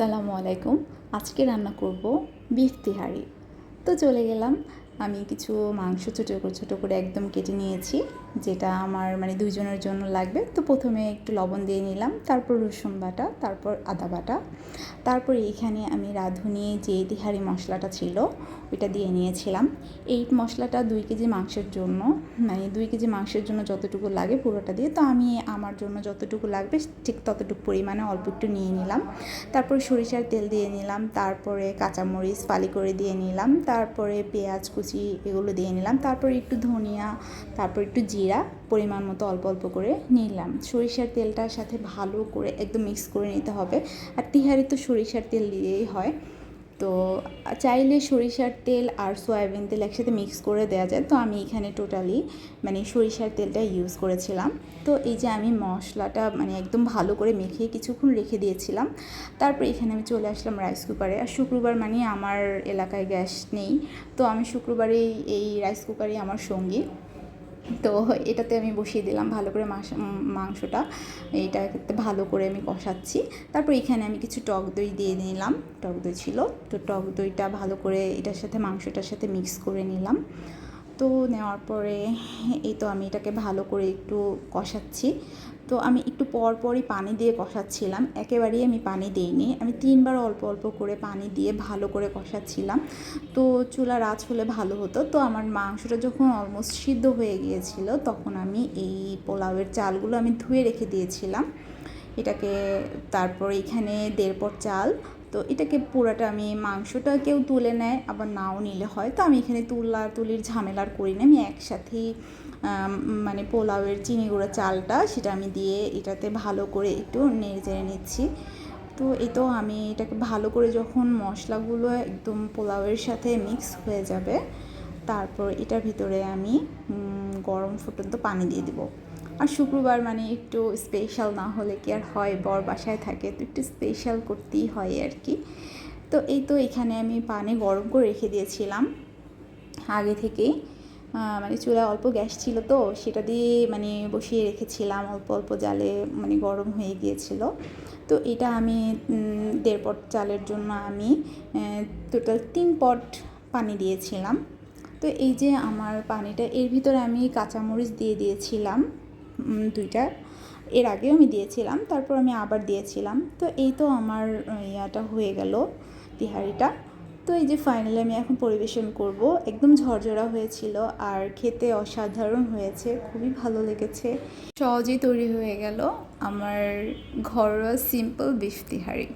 আসসালামু আলাইকুম। আজকে রান্না করব বিফ তিহারি। তো চলে গেলাম আমি কিছু মাংস ছোটো করে ছোটো করে একদম কেটে নিয়েছি, যেটা আমার মানে দুইজনের জন্য লাগবে। তো প্রথমে একটু লবণ দিয়ে নিলাম, তারপর রসুন বাটা, তারপর আদা বাটা। তারপর এইখানে আমি রাঁধুনি যে তিহারি মশলাটা ছিল, ওইটা দিয়ে নিয়েছিলাম। এই মশলাটা দুই কেজি মাংসের জন্য মানে দুই কেজি মাংসের জন্য যতটুকু লাগে পুরোটা দিয়ে। তো আমি আমার জন্য যতটুকু লাগবে ঠিক ততটুকু পরিমাণে অল্প একটু নিয়ে নিলাম। তারপর সরিষার তেল দিয়ে নিলাম, তারপরে কাঁচামরিচ ফালি করে দিয়ে নিলাম, তারপরে পেঁয়াজ কুচি এগুলো দিয়ে নিলাম। তারপর একটু ধনিয়া, তারপর একটু জিরা, পরিমাণ মতো অল্প অল্প করে নিলাম। সরিষার তেলটার সাথে ভালো করে একদম মিক্স করে নিতে হবে। আর তিহারি তো সরিষার তেল দিয়েই হয়। তো চাইলে সরিষার তেল আর সয়াবিন তেল একসাথে মিক্স করে দেওয়া যায়। তো আমি এখানে টোটালি মানে সরিষার তেলটা ইউজ করেছিলাম। তো এই যে আমি মশলাটা মানে একদম ভালো করে মেখে কিছুক্ষণ রেখে দিয়েছিলাম। তারপর এখানে আমি চলে আসলাম রাইস কুকারে আর শুক্রবার মানে আমার এলাকায় গ্যাস নেই। তো আমি শুক্রবারে এই রাইস কুকারই আমার সঙ্গী। তো এটাতে আমি বসিয়ে দিলাম ভালো করে মাংসটা। এটা ভালো করে আমি কষাচ্ছি। তারপর এখানে আমি কিছু টক দই দিয়ে নিলাম। টক দই ছিল। তো টক দইটা ভালো করে এটার সাথে মাংসটার সাথে মিক্স করে নিলাম। তো নেওয়ার পরে এই তো আমি এটাকে ভালো করে একটু কষাচ্ছি। তো আমি একটু পর পরই পানি দিয়ে কষাচ্ছিলাম। একেবারেই আমি পানি দিইনি। আমি তিনবার অল্প অল্প করে পানি দিয়ে ভালো করে কষাচ্ছিলাম। তো চুলা রাজ হলে ভালো হতো। তো আমার মাংসটা যখন অলমোস্ট সিদ্ধ হয়ে গিয়েছিল, তখন আমি এই পোলাওয়ের চালগুলো আমি ধুয়ে রেখে দিয়েছিলাম। এটাকে তারপর এখানে দেড় পর চাল তো এটাকে পুরাটা আমি মাংসটা কেউ তুলে নেয়, আবার নাও নিলে হয়। তো আমি এখানে তুলা, তুলির ঝামেলার করি না। আমি একসাথেই মানে পোলাওয়ের চিনি গুঁড়া চালটা, সেটা আমি দিয়ে এটাতে ভালো করে একটু নেড়ে চেড়ে নিচ্ছি। তো এই তো আমি এটাকে ভালো করে যখন মশলাগুলো একদম পোলাওয়ের সাথে মিক্স হয়ে যাবে, তারপর এটার ভিতরে আমি গরম ফুটন্ত পানি দিয়ে দিব। আর শুক্রবার মানে একটু স্পেশাল না হলে কি আর হয়? বর বাসায় থাকে, তো একটু স্পেশাল করতেই হয় আর কি। তো এই তো এখানে আমি পানে গরম করে রেখে দিয়েছিলাম। আগে থেকেই মানে চুলায় অল্প গ্যাস ছিল তো, সেটা দিয়ে মানে বসিয়ে রেখেছিলাম। অল্প অল্প জালে মানে গরম হয়ে গিয়েছিল। তো এটা আমি দেড় পট চালের জন্য আমি টোটাল তিন পট পানি দিয়েছিলাম। তো এই যে আমার পানিটা, এর ভিতরে আমি কাঁচামরিচ দিয়ে দিয়েছিলাম। দুইটা। এর আগেও আমি দিয়েছিলাম, তারপর আমি আবার দিয়েছিলাম। তো এই তো আমার ইয়াটা হয়ে গেল তিহারিটা। তো এই যে ফাইনালি আমি এখন পরিবেশন করব। একদম ঝরঝরা হয়েছিল আর খেতে অসাধারণ হয়েছে, খুবই ভালো লেগেছে। সহজেই তৈরি হয়ে গেল আমার ঘরোয়া সিম্পল বিফ তিহারি।